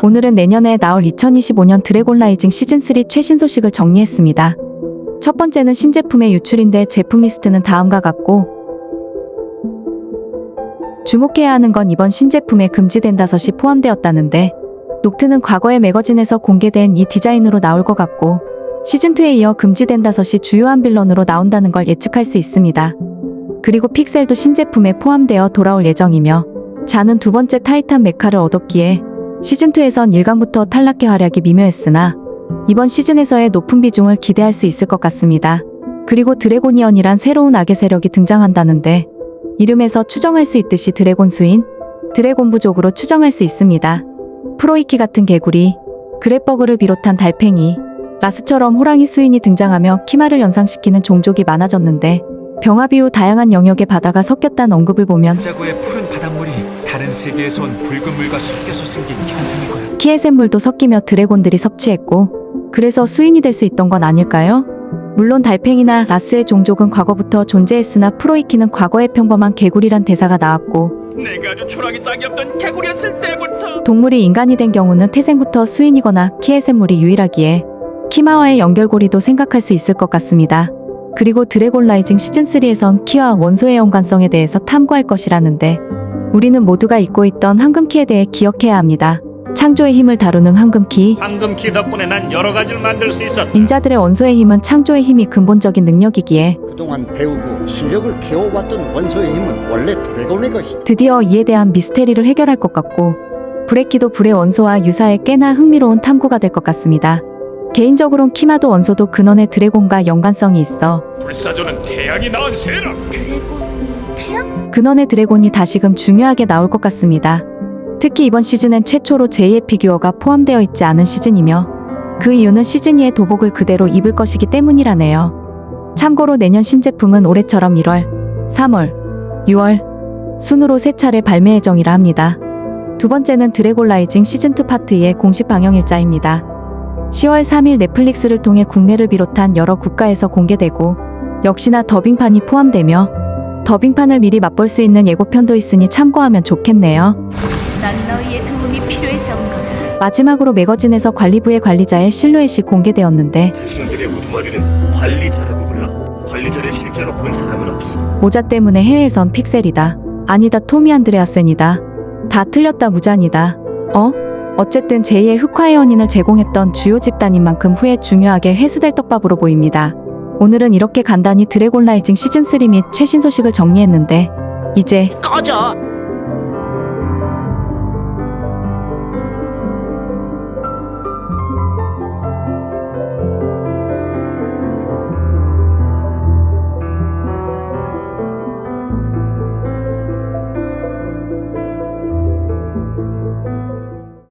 오늘은 내년에 나올 2025년 드래곤 라이징 시즌3 최신 소식을 정리했습니다. 첫 번째는 신제품의 유출인데 제품 리스트는 다음과 같고 주목해야 하는 건 이번 신제품에 금지된 다섯이 포함되었다는데 녹트는 과거의 매거진에서 공개된 이 디자인으로 나올 것 같고 시즌2에 이어 금지된 다섯이 주요한 빌런으로 나온다는 걸 예측할 수 있습니다. 그리고 픽셀도 신제품에 포함되어 돌아올 예정이며 자는 두 번째 타이탄 메카를 얻었기에 시즌2에선 1강부터 탈락의 활약이 미묘했으나 이번 시즌에서의 높은 비중을 기대할 수 있을 것 같습니다. 그리고 드래고니언이란 새로운 악의 세력이 등장한다는데 이름에서 추정할 수 있듯이 드래곤 수인, 드래곤 부족으로 추정할 수 있습니다. 프로이키 같은 개구리, 그랩버그를 비롯한 달팽이, 라스처럼 호랑이 수인이 등장하며 키마를 연상시키는 종족이 많아졌는데 병합 이후 다양한 영역의 바다가 섞였다는 언급을 보면 자고의 푸른 바닷물이 다른 세계에서 온 붉은 물과 섞여서 생긴 현상일 거야. 키에센물도 섞이며 드래곤들이 섭취했고 그래서 수인이 될 수 있던 건 아닐까요? 물론 달팽이나 라스의 종족은 과거부터 존재했으나 프로이키는 과거의 평범한 개구리란 대사가 나왔고 내가 아주 초락이 짝이 없던 개구리였을 때부터 동물이 인간이 된 경우는 태생부터 수인이거나 키에센물이 유일하기에 키마와의 연결고리도 생각할 수 있을 것 같습니다. 그리고 드래곤 라이징 시즌3에선 키와 원소의 연관성에 대해서 탐구할 것이라는데 우리는 모두가 잊고 있던 황금키에 대해 기억해야 합니다. 창조의 힘을 다루는 황금키, 황금키 덕분에 난 여러 가지를 만들 수 있었다. 닌자들의 원소의 힘은 창조의 힘이 근본적인 능력이기에 그동안 배우고 실력을 키워왔던 원소의 힘은 원래 드래곤의 것이다. 드디어 이에 대한 미스테리를 해결할 것 같고 브레키도 불의 원소와 유사해 꽤나 흥미로운 탐구가 될 것 같습니다. 개인적으론 키마도 원소도 근원의 드래곤과 연관성이 있어 불사조는 태양이 낳은 세력. 드래곤 태양? 근원의 드래곤이 다시금 중요하게 나올 것 같습니다. 특히 이번 시즌엔 최초로 제2의 피규어가 포함되어 있지 않은 시즌이며 그 이유는 시즌 2의 도복을 그대로 입을 것이기 때문이라네요. 참고로 내년 신제품은 올해처럼 1월, 3월, 6월 순으로 세 차례 발매 예정이라 합니다. 두 번째는 드래곤 라이징 시즌2 파트 2의 공식 방영 일자입니다. 10월 3일 넷플릭스를 통해 국내를 비롯한 여러 국가에서 공개되고 역시나 더빙판이 포함되며 더빙판을 미리 맛볼 수 있는 예고편도 있으니 참고하면 좋겠네요. 난 너희의 도움이 필요해서 온 거다. 마지막으로 매거진에서 관리부의 관리자의 실루엣이 공개되었는데 자신들의 우두머리는 관리자라고 불러. 관리자를 실제로 본 사람은 없어. 모자 때문에 해외에선 픽셀이다. 아니다 토미 안드레아센이다. 다 틀렸다 무잔이다. 어? 어쨌든 제2의 흑화의 원인을 제공했던 주요 집단인 만큼 후에 중요하게 회수될 떡밥으로 보입니다. 오늘은 이렇게 간단히 드래곤 라이징 시즌3 및 최신 소식을 정리했는데 이제 꺼져.